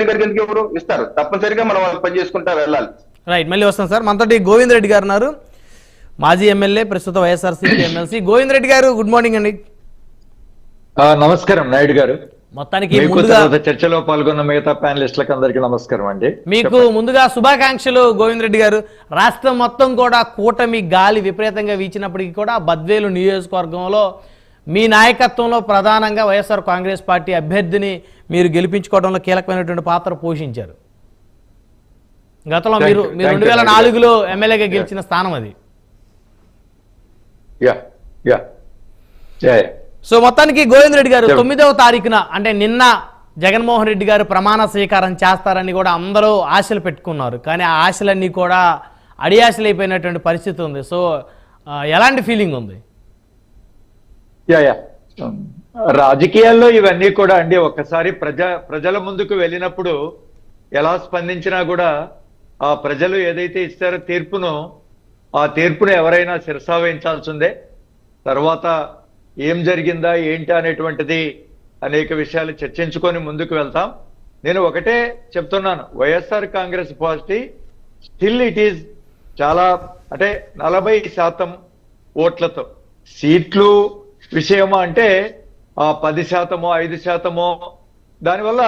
రెడ్డి గారికి ఎందుకు ఎవరు? ఇస్తారు. తప్పనిసరిగా మనం పని చేసుకుంటా వెళ్ళాలి. రైట్ మళ్ళీ వస్తాం సార్. మనతోటి గోవింద్ రెడ్డి గారు ఉన్నారు. మాజీ ఎమ్మెల్యే ప్రస్తుత వైఎస్ఆర్సీపీ ఎమ్మెల్సీ. గోవింద్ రెడ్డి గారు గుడ్ మార్నింగ్ అండి. నమస్కారం నాయుడు గారు. మొత్తానికి చర్చలో పాల్గొన్న మిగతా ప్యానలిస్టులకు అందరికీ నమస్కారం అండి. మీకు ముందుగా శుభాకాంక్షలు గోవింద్ రెడ్డి గారు. రాష్ట్రం మొత్తం కూడా కూటమి గాలి విపరీతంగా వీచినప్పటికీ కూడా బద్వేలు నియోజకవర్గంలో మీ నాయకత్వంలో ప్రధానంగా వైఎస్ఆర్ కాంగ్రెస్ పార్టీ అభ్యర్థిని మీరు గెలిపించుకోవడంలో కీలకమైనటువంటి పాత్ర పోషించారు. గతంలో మీరు. మీరు రెండు వేల. నాలుగులో ఎమ్మెల్యేగా గెలిచిన స్థానం అది. సో మొత్తానికి గోవింద్ రెడ్డి గారు. తొమ్మిదవ తారీఖున అంటే నిన్న జగన్మోహన్ రెడ్డి గారు ప్రమాణ స్వీకారం చేస్తారని కూడా అందరూ ఆశలు పెట్టుకున్నారు. కానీ ఆ ఆశలన్నీ కూడా అడియాశలైపోయినటువంటి పరిస్థితి ఉంది. సో ఎలాంటి ఫీలింగ్ ఉంది? Yeah yeah. రాజకీయాల్లో ఇవన్నీ కూడా అండి ఒక్కసారి ప్రజ ప్రజల ముందుకు వెళ్ళినప్పుడు ఎలా స్పందించినా కూడా ఆ ప్రజలు ఏదైతే ఇస్తారో తీర్పును ఆ తీర్పును ఎవరైనా శిరసావహించాల్సిందే తర్వాత ఏం జరిగిందా ఏంటి అనేటువంటిది అనేక విషయాలు చర్చించుకొని ముందుకు వెళ్తాం. నేను ఒకటే చెప్తున్నాను YSR Congress party still it is చాలా అంటే నలభై శాతం ఓట్లతో సీట్లు విషయమా అంటే ఆ పది శాతమో ఐదు శాతమో దానివల్ల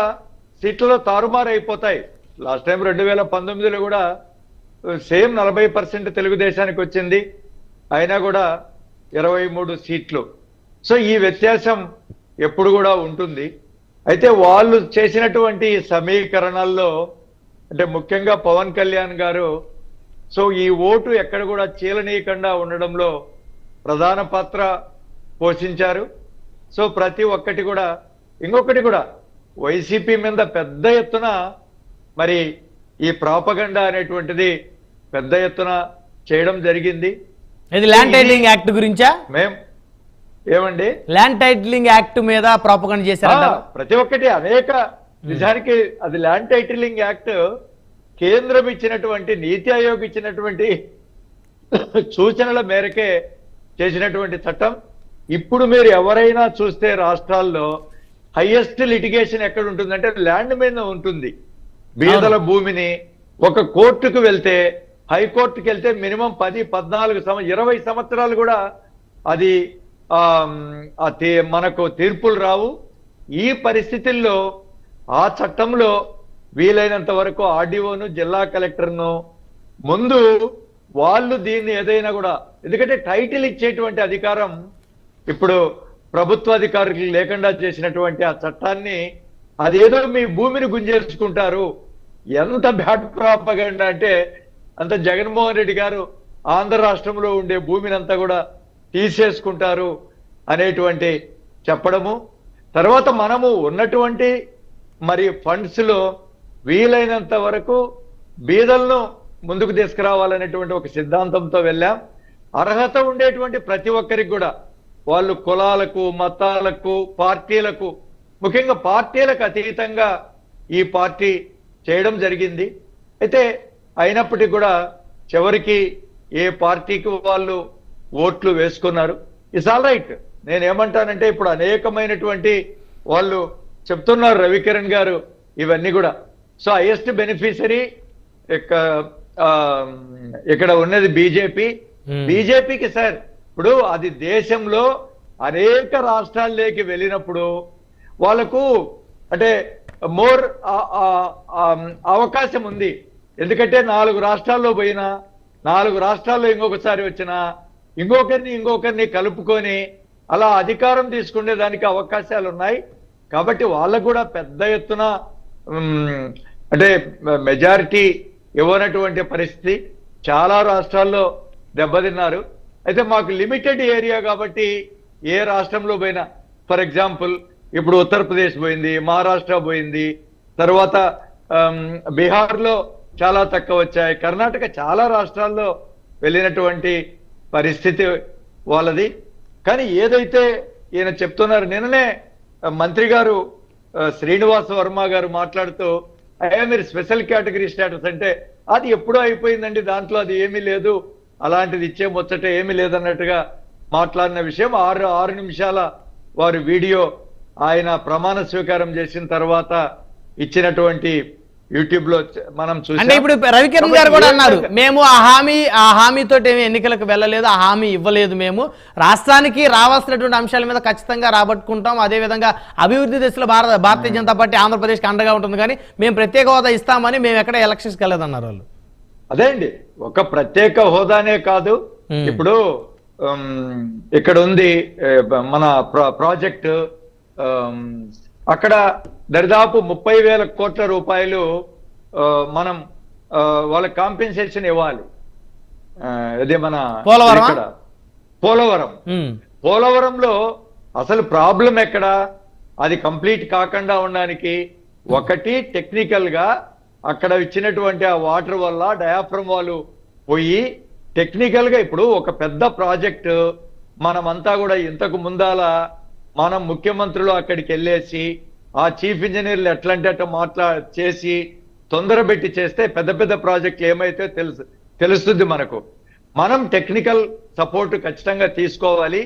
సీట్లలో తారుమారు అయిపోతాయి లాస్ట్ టైం రెండు వేల పంతొమ్మిదిలో కూడా సేమ్ నలభై పర్సెంట్ తెలుగుదేశానికి వచ్చింది. అయినా కూడా ఇరవై మూడు సీట్లు. సో ఈ వ్యత్యాసం ఎప్పుడు కూడా ఉంటుంది. అయితే వాళ్ళు చేసినటువంటి సమీకరణాల్లో అంటే ముఖ్యంగా పవన్ కళ్యాణ్ గారు సో ఈ ఓటు ఎక్కడ కూడా చీలనీయకుండా ఉండడంలో ప్రధాన పాత్ర పోషించారు. సో ప్రతి ఒక్కటి కూడా ఇంకొకటి కూడా వైసీపీ మీద పెద్ద ఎత్తున మరి ఈ ప్రాపగండా అనేటువంటిది పెద్ద ఎత్తున చేయడం జరిగింది. ఇది ల్యాండ్ టైటిలింగ్ యాక్ట్ గురించా? మేం ఏమండి? ల్యాండ్ టైటిలింగ్ యాక్ట్ మీద ప్రాపగండ ఆ, చేశారంట ప్రతి ఒక్కటి అనేక నిజానికి అది ల్యాండ్ టైటిలింగ్ యాక్ట్ కేంద్రం ఇచ్చినటువంటి నీతి ఆయోగ్ ఇచ్చినటువంటి సూచనల మేరకే చేసినటువంటి చట్టం. ఇప్పుడు మీరు ఎవరైనా చూస్తే రాష్ట్రాల్లో హైయెస్ట్ లిటిగేషన్ ఎక్కడ ఉంటుందంటే ల్యాండ్ మీద ఉంటుంది. బీదల భూమిని ఒక కోర్టుకు వెళ్తే హైకోర్టుకి వెళ్తే మినిమం పది పద్నాలుగు సంవ ఇరవై సంవత్సరాలు కూడా అది మనకు తీర్పులు రావు. ఈ పరిస్థితుల్లో ఆ చట్టంలో వీలైనంత వరకు ఆర్డీఓను జిల్లా కలెక్టర్ను ముందు వాళ్ళు దీన్ని ఏదైనా కూడా ఎందుకంటే టైటిల్ ఇచ్చేటువంటి అధికారం ఇప్పుడు ప్రభుత్వ అధికారులు లేకుండా చేసినటువంటి ఆ చట్టాన్ని అదేదో మీ భూమిని గుంజేసుకుంటారు. ఎంత బ్యాడ్ ప్రాపగండ అంటే అంత జగన్మోహన్ రెడ్డి గారు ఆంధ్ర రాష్ట్రంలో ఉండే భూమిని అంతా కూడా తీసేసుకుంటారు అనేటువంటి చెప్పడము. తర్వాత మనము ఉన్నటువంటి మరి ఫండ్స్లో వీలైనంత వరకు బీదలను ముందుకు తీసుకురావాలనేటువంటి ఒక సిద్ధాంతంతో వెళ్ళాం. అర్హత ఉండేటువంటి ప్రతి ఒక్కరికి కూడా వాళ్ళు కులాలకు మతాలకు పార్టీలకు ముఖ్యంగా పార్టీలకు అతీతంగా ఈ పార్టీ చేయడం జరిగింది. అయితే అయినప్పటికీ కూడా చివరికి ఏ పార్టీకి వాళ్ళు ఓట్లు వేసుకున్నారు? ఇట్స్ ఆల్ రైట్ నేను ఏమంటానంటే ఇప్పుడు అనేకమైనటువంటి వాళ్ళు చెప్తున్నారు రవికిరణ్ గారు ఇవన్నీ కూడా. సో హైయెస్ట్ బెనిఫిషరీ ఇక్కడ ఉన్నది బీజేపీ. Hmm. బీజేపీకి సార్ ఇప్పుడు అది దేశంలో అనేక రాష్ట్రాల్లోకి వెళ్ళినప్పుడు వాళ్ళకు అంటే మోర్ అవకాశం ఉంది. ఎందుకంటే నాలుగు రాష్ట్రాల్లో పోయినా నాలుగు రాష్ట్రాల్లో ఇంకొకసారి వచ్చినా ఇంకొకరిని ఇంకొకరిని కలుపుకొని అలా అధికారం తీసుకునే దానికి అవకాశాలు ఉన్నాయి. కాబట్టి వాళ్ళకు కూడా పెద్ద ఎత్తున అంటే మెజారిటీ ఇవ్వనటువంటి పరిస్థితి. చాలా రాష్ట్రాల్లో దెబ్బతిన్నారు. అయితే మాకు లిమిటెడ్ ఏరియా కాబట్టి ఏ రాష్ట్రంలో పోయినా ఫర్ ఎగ్జాంపుల్ ఇప్పుడు ఉత్తరప్రదేశ్ పోయింది మహారాష్ట్ర పోయింది తర్వాత బీహార్లో చాలా తక్కువ వచ్చాయి కర్ణాటక చాలా రాష్ట్రాల్లో వెళ్ళినటువంటి పరిస్థితి వాళ్ళది. కానీ ఏదైతే ఈయన చెప్తున్నారు నిన్ననే మంత్రి గారు శ్రీనివాస వర్మ గారు మాట్లాడుతూ అయ్యా మీరు స్పెషల్ కేటగిరీ స్టేటస్ అంటే అది ఎప్పుడో అయిపోయిందండి దాంట్లో అది ఏమీ లేదు అలాంటిది ఇచ్చే ముచ్చట ఏమీ లేదన్నట్టుగా మాట్లాడిన విషయం. ఆరు ఆరు నిమిషాల వారి వీడియో ఆయన ప్రమాణ స్వీకారం చేసిన తర్వాత ఇచ్చినటువంటి యూట్యూబ్లో మనం చూసాం అంటే ఇప్పుడు రవికిరణ్ గారు కూడా అన్నారు మేము ఆ హామీ ఆ హామీతో ఏమి ఎన్నికలకు వెళ్ళలేదు ఆ హామీ ఇవ్వలేదు మేము. రాష్ట్రానికి రావాల్సినటువంటి అంశాల మీద ఖచ్చితంగా రాబట్టుకుంటాం. అదే విధంగా అభివృద్ధి దిశలో భారత భారతీయ జనతా పార్టీ ఆంధ్రప్రదేశ్కి అండగా ఉంటుంది కానీ మేము ప్రత్యేక హోదా ఇస్తామని మేము ఎక్కడ ఎలక్షన్స్కి వెళ్ళలేదన్నారు వాళ్ళు. అదే అండి. ఒక ప్రత్యేక హోదానే కాదు. ఇప్పుడు ఇక్కడ ఉంది మన ప్రా- ప్రాజెక్ట్ అక్కడ దరిదాపు ముప్పై వేల కోట్ల రూపాయలు మనం ఆ, వాళ్ళకి కాంపెన్సేషన్ ఇవ్వాలి. ఇది మన పోలవరం? ఉమ్. పోలవరంలో అసలు ప్రాబ్లం ఎక్కడ? అది కంప్లీట్ కాకుండా ఉండడానికి ఒకటి టెక్నికల్గా అక్కడ ఇచ్చినటువంటి ఆ వాటర్ వల్ల డయాఫ్రమ్ వాళ్ళు పోయి టెక్నికల్గా ఇప్పుడు ఒక పెద్ద ప్రాజెక్ట్ మనమంతా కూడా ఇంతకు ముందాల మనం ముఖ్యమంత్రులు అక్కడికి వెళ్ళేసి ఆ చీఫ్ ఇంజనీర్లు ఎట్లంటే అట్లా మాట్లా చేసి తొందర పెట్టి చేస్తే పెద్ద పెద్ద ప్రాజెక్టులు ఏమైతే తెలుసు తెలుస్తుంది మనకు. మనం టెక్నికల్ సపోర్ట్ ఖచ్చితంగా తీసుకోవాలి.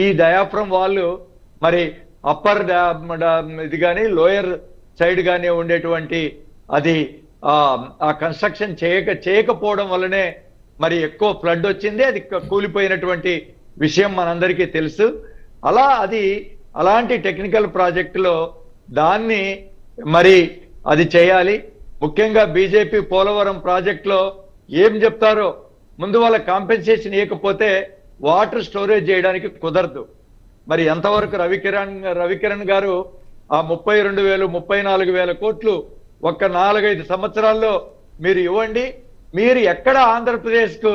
ఈ డయాఫ్రమ్ వాళ్ళు మరి అప్పర్ ఇది కానీ లోయర్ సైడ్ కానీ ఉండేటువంటి అది ఆ కన్స్ట్రక్షన్ చేయక చేయకపోవడం వల్లనే మరి ఎక్కువ ఫ్లడ్ వచ్చింది. అది కూలిపోయినటువంటి విషయం మనందరికీ తెలుసు. అలా అది అలాంటి టెక్నికల్ ప్రాజెక్టులో దాన్ని మరి అది చేయాలి. ముఖ్యంగా బీజేపీ పోలవరం ప్రాజెక్టులో ఏం చెప్తారో ముందు వాళ్ళ కాంపెన్సేషన్ ఇవ్వకపోతే వాటర్ స్టోరేజ్ చేయడానికి కుదరదు. మరి ఎంతవరకు రవికిరణ్ రవికిరణ్ గారు ఆ ముప్పై రెండు వేలు ముప్పై నాలుగు వేల కోట్లు ఒక్క నాలుగైదు సంవత్సరాల్లో మీరు ఇవ్వండి. మీరు ఎక్కడ ఆంధ్రప్రదేశ్కు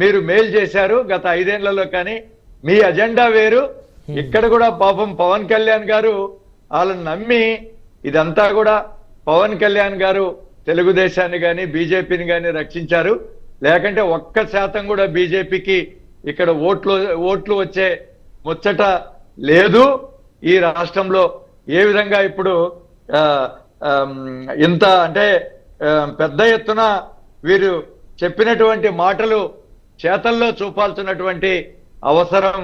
మీరు మేలు చేశారు గత ఐదేళ్ళలో కానీ మీ అజెండా వేరు. ఇక్కడ కూడా పాపం పవన్ కళ్యాణ్ గారు వాళ్ళని నమ్మి ఇదంతా కూడా పవన్ కళ్యాణ్ గారు తెలుగుదేశాన్ని కానీ బీజేపీని కానీ రక్షించారు. లేకంటే ఒక్క శాతం కూడా బీజేపీకి ఇక్కడ ఓట్లు ఓట్లు వచ్చే ముచ్చట లేదు. ఈ రాష్ట్రంలో ఏ విధంగా ఇప్పుడు ఇంత అంటే పెద్ద ఎత్తున వీరు చెప్పినటువంటి మాటలు చేతల్లో చూపాల్సినటువంటి అవసరం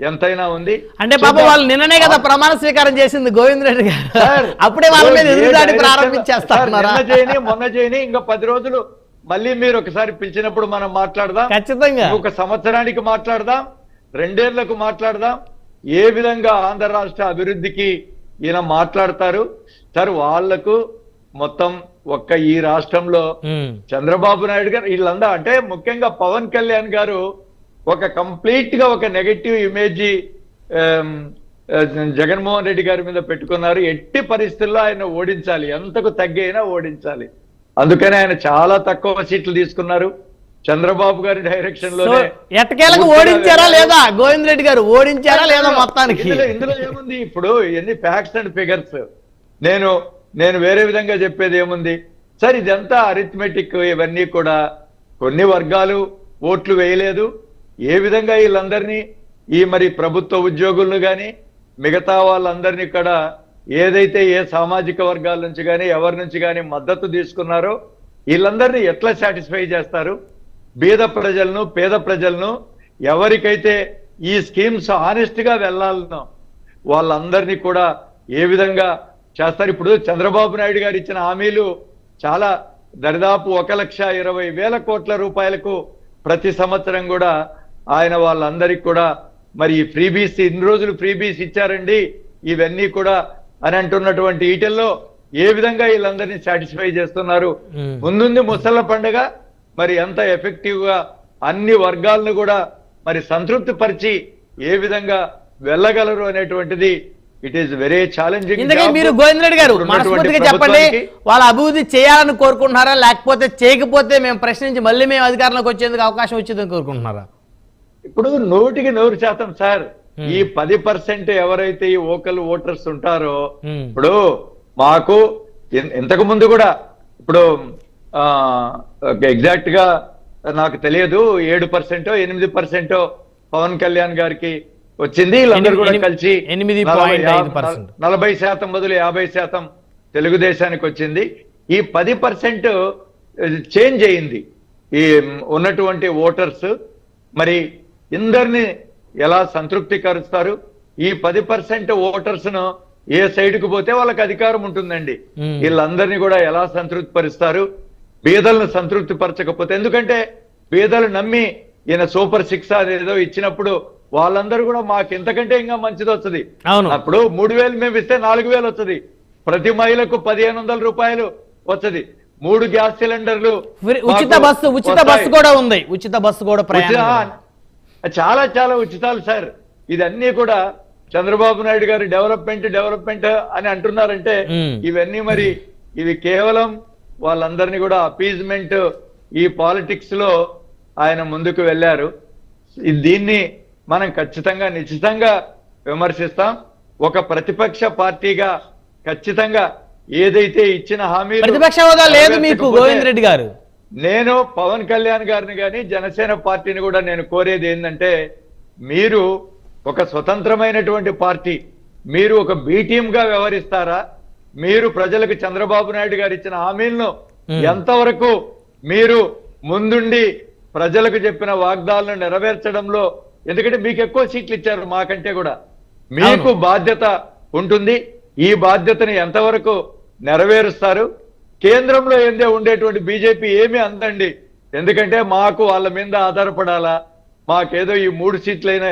ఎంతైనా ఉంది. అంటే పాప. వాళ్ళు నిన్ననే కదా ప్రమాణ స్వీకారం చేసింది గోవింద్ రెడ్డి గారు. అప్పుడే వాళ్ళ మీద ఏ ఎదురుదాడి డైరెక్షన్- ప్రారంభించేస్తా సార్, ఉన్నారా నిన్న చేయని మొన్న చేయని ఇంకా పది రోజులు మళ్ళీ మీరు ఒకసారి పిలిచినప్పుడు మనం మాట్లాడదాం. ఖచ్చితంగా. ఒక సంవత్సరానికి మాట్లాడదాం. రెండేళ్ళకు మాట్లాడదాం. ఏ విధంగా ఆంధ్ర రాష్ట్ర అభివృద్ధికి ఈయన మాట్లాడతారు. సార్ వాళ్ళకు మొత్తం ఒక్క ఈ రాష్ట్రంలో. చంద్రబాబు నాయుడు గారు వీళ్ళందా అంటే ముఖ్యంగా పవన్ కళ్యాణ్ గారు ఒక కంప్లీట్గా ఒక నెగటివ్ ఇమేజ్ జగన్మోహన్ రెడ్డి గారి మీద పెట్టుకున్నారు. ఎట్టి పరిస్థితుల్లో ఆయన ఓడించాలి. ఎంతకు తగ్గైనా ఓడించాలి. అందుకని ఆయన చాలా తక్కువ సీట్లు తీసుకున్నారు. చంద్రబాబు గారి డైరెక్షన్ ఎట్టకేలకు పూర్తిగా ఓడించారా. లేదా? గోవింద్ రెడ్డి గారు ఓడించారా లేదా మొత్తానికి? ఇందులో ఇందులో ఏముంది? ఇప్పుడు ఎన్ని ఫ్యాక్ట్స్ అండ్ ఫిగర్స్ నేను నేను వేరే విధంగా చెప్పేది ఏముంది? సార్ ఇదంతా అరిథమెటిక్ ఇవన్నీ కూడా కొన్ని వర్గాలు ఓట్లు వేయలేదు. ఏ విధంగా వీళ్ళందరినీ ఈ మరి ప్రభుత్వ ఉద్యోగులను కానీ మిగతా వాళ్ళందరినీ కూడా ఏదైతే ఏ సామాజిక వర్గాల నుంచి కానీ ఎవరి నుంచి కానీ మద్దతు తీసుకున్నారో వీళ్ళందరినీ ఎట్లా సాటిస్ఫై చేస్తారు? బీద ప్రజలను పేద ప్రజలను ఎవరికైతే ఈ స్కీమ్స్ ఆనెస్ట్గా వెళ్ళాలనో వాళ్ళందరినీ కూడా ఏ విధంగా చేస్తారు? ఇప్పుడు చంద్రబాబు నాయుడు గారు ఇచ్చిన హామీలు చాలా దరిదాపు ఒక లక్ష ఇరవై వేల కోట్ల రూపాయలకు ప్రతి సంవత్సరం కూడా ఆయన వాళ్ళందరికీ కూడా మరి ఈ ఫ్రీబీస్ ఇన్ని రోజులు ఫ్రీబీస్ ఇచ్చారండి. ఇవన్నీ కూడా అని అంటున్నటువంటి ఈటల్లో ఏ విధంగా వీళ్ళందరినీ సాటిస్ఫై చేస్తున్నారు. ముందుంది ముసళ్ళ పండుగ మరి ఎంత ఎఫెక్టివ్గా అన్ని వర్గాలను కూడా మరి సంతృప్తి పరిచి ఏ విధంగా వెళ్ళగలరు అనేటువంటిది ఇట్ ఈస్ వెరీ ఛాలెంజింగ్ ఇందుకే మీరు గోవింద్ రెడ్డి గారు మనస్ఫూర్తిగా చెప్పండి వాళ్ళ అభివృద్ధి చేయాలని కోరుకుంటున్నారా లేకపోతే చేయకపోతే మేము ప్రశ్నించి మళ్ళీ మేము అధికారంలోకి వచ్చేందుకు అవకాశం వచ్చిందని కోరుకుంటున్నారా ఇప్పుడు నూటికి నూరు శాతం సార్ Hmm. ఈ పది పర్సెంట్ ఎవరైతే ఈ ఓకల్ ఓటర్స్ ఉంటారో Hmm. ఇప్పుడు మాకు ఇంతకు ముందు కూడా ఇప్పుడు ఎగ్జాక్ట్గా నాకు తెలియదు ఏడు పర్సెంటో ఎనిమిది పర్సెంటో పవన్ కళ్యాణ్ గారికి వచ్చింది. వీళ్ళందరూ కూడా కలిసి ఎనిమిది నలభై- శాతం బదులు యాభై శాతం తెలుగుదేశానికి వచ్చింది. ఈ పది పర్సెంట్ చేంజ్ అయింది. ఈ ఉన్నటువంటి ఓటర్స్ మరి ఇందరిని ఎలా సంతృప్తికరుస్తారు? ఈ పది పర్సెంట్ ఓటర్స్ను ఏ సైడ్కు పోతే వాళ్ళకి అధికారం ఉంటుందండి. వీళ్ళందరినీ కూడా ఎలా సంతృప్తి పరుస్తారు పేదలను సంతృప్తి పరచకపోతే ఎందుకంటే పేదలు నమ్మి ఈయన సూపర్ సిక్స్ అదేదో ఇచ్చినప్పుడు వాళ్ళందరూ కూడా మాకు ఇంతకంటే ఇంకా మంచిది వస్తుంది. అప్పుడు మూడు వేలు మేము ఇస్తే నాలుగు వేలు వస్తుంది ప్రతి మహిళకు పదిహేను వందల రూపాయలు వస్తుంది మూడు గ్యాస్ సిలిండర్లు ఉచిత బస్సు ఉచిత. బస్సు కూడా ఉంది ఉచిత బస్సు కూడా చాలా చాలా ఉచితాలు సార్ ఇదన్నీ కూడా చంద్రబాబు నాయుడు గారు డెవలప్మెంట్ డెవలప్మెంట్ అని అంటున్నారంటే. ఇవన్నీ మరి ఇవి కేవలం వాళ్ళందరినీ కూడా అపీజ్మెంట్ ఈ పాలిటిక్స్లో ఆయన ముందుకు వెళ్ళారు. దీన్ని మనం ఖచ్చితంగా నిశ్చితంగా విమర్శిస్తాం. ఒక ప్రతిపక్ష పార్టీగా ఖచ్చితంగా ఏదైతే ఇచ్చిన హామీలు ప్రతిపక్ష హోదా లేదు మీకు గోవింద్ రెడ్డి గారు. నేను పవన్ కళ్యాణ్ గారిని కానీ జనసేన పార్టీని కూడా నేను కోరేది ఏంటంటే మీరు ఒక స్వతంత్రమైనటువంటి పార్టీ మీరు ఒక బి టీమ్గా వ్యవహరిస్తారా? మీరు ప్రజలకు చంద్రబాబు నాయుడు గారు ఇచ్చిన హామీలను. ఎంతవరకు మీరు ముందుండి ప్రజలకు చెప్పిన వాగ్దాలను నెరవేర్చడంలో ఎందుకంటే మీకు ఎక్కువ సీట్లు ఇచ్చారు మాకంటే కూడా. మీకు బాధ్యత ఉంటుంది. ఈ బాధ్యతని ఎంతవరకు నెరవేరుస్తారు? కేంద్రంలో ఏందే ఉండేటువంటి బీజేపీ ఏమీ అందండి. ఎందుకంటే మాకు వాళ్ళ మీద ఆధారపడాలా? మాకేదో ఈ మూడు సీట్లైనా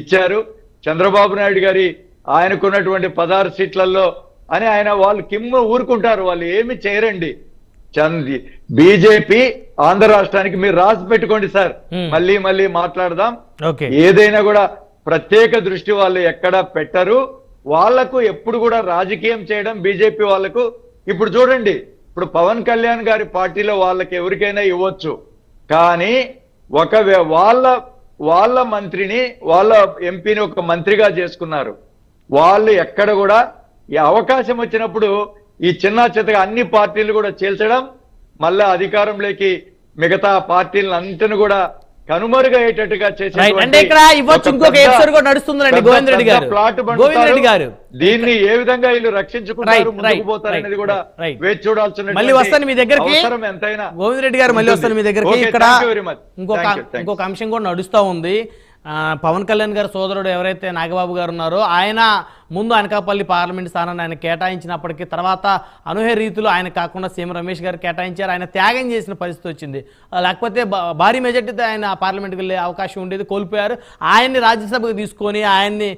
ఇచ్చారు. చంద్రబాబు నాయుడు గారి ఆయనకున్నటువంటి పదహారు సీట్లలో అని ఆయన వాళ్ళు కిమ్ము ఊరుకుంటారు. వాళ్ళు ఏమి చేయరండి. చంది బీజేపీ ఆంధ్ర రాష్ట్రానికి మీరు రాసి పెట్టుకోండి సార్. మళ్ళీ మళ్ళీ మాట్లాడదాం. ఓకే. ఏదైనా కూడా ప్రత్యేక దృష్టి వాళ్ళు ఎక్కడ పెట్టరు. వాళ్ళకు ఎప్పుడు కూడా రాజకీయం చేయడం బీజేపీ వాళ్ళకు ఇప్పుడు చూడండి ఇప్పుడు పవన్ కళ్యాణ్ గారి పార్టీలో వాళ్ళకి ఎవరికైనా ఇవ్వచ్చు. కానీ ఒక వాళ్ళ వాళ్ళ మంత్రిని వాళ్ళ ఎంపీని ఒక మంత్రిగా చేసుకున్నారు. వాళ్ళు ఎక్కడ కూడా ఈ అవకాశం వచ్చినప్పుడు ఈ చిన్న చిత్తగా అన్ని పార్టీలు కూడా చేల్చడం మళ్ళా అధికారంలోకి మిగతా పార్టీలను అంతను కూడా కనుమరుగయ్యేటట్టుగా రైట్ అంటే ఇక్కడ ఇవ్వచ్చు ఇంకొక ఎపిసోడ్ కూడా నడుస్తుందండి గోవింద్ రెడ్డి గారు. గోవింద్ రెడ్డి గారు. దీన్ని ఏ విధంగా వీళ్ళు రక్షించుకుంటారు ముందుకు కూడా. వేచి చూడాల్సిన మళ్ళీ వస్తాను మీ దగ్గరికి. అవసరం ఎంతైనా. గోవింద్ రెడ్డి గారు మళ్ళీ. వస్తాను మీ దగ్గరికి. Okay, ఇక్కడ. ఇంకొక. ఇంకొక అంశం కూడా నడుస్తూ ఉంది. పవన్ కళ్యాణ్ గారి సోదరుడు ఎవరైతే నాగబాబు గారు ఉన్నారో ఆయన ముందు అనకాపల్లి పార్లమెంట్ స్థానాన్ని ఆయన కేటాయించినప్పటికీ తర్వాత అనూహ్య రీతిలో ఆయన కాకుండా సీఎం రమేష్ గారు కేటాయించారు. ఆయన త్యాగం చేసిన పరిస్థితి వచ్చింది. లేకపోతే భారీ మెజార్టీతో ఆయన పార్లమెంట్కి వెళ్ళే అవకాశం ఉండేది కోల్పోయారు. ఆయన్ని రాజ్యసభకు తీసుకొని ఆయన్ని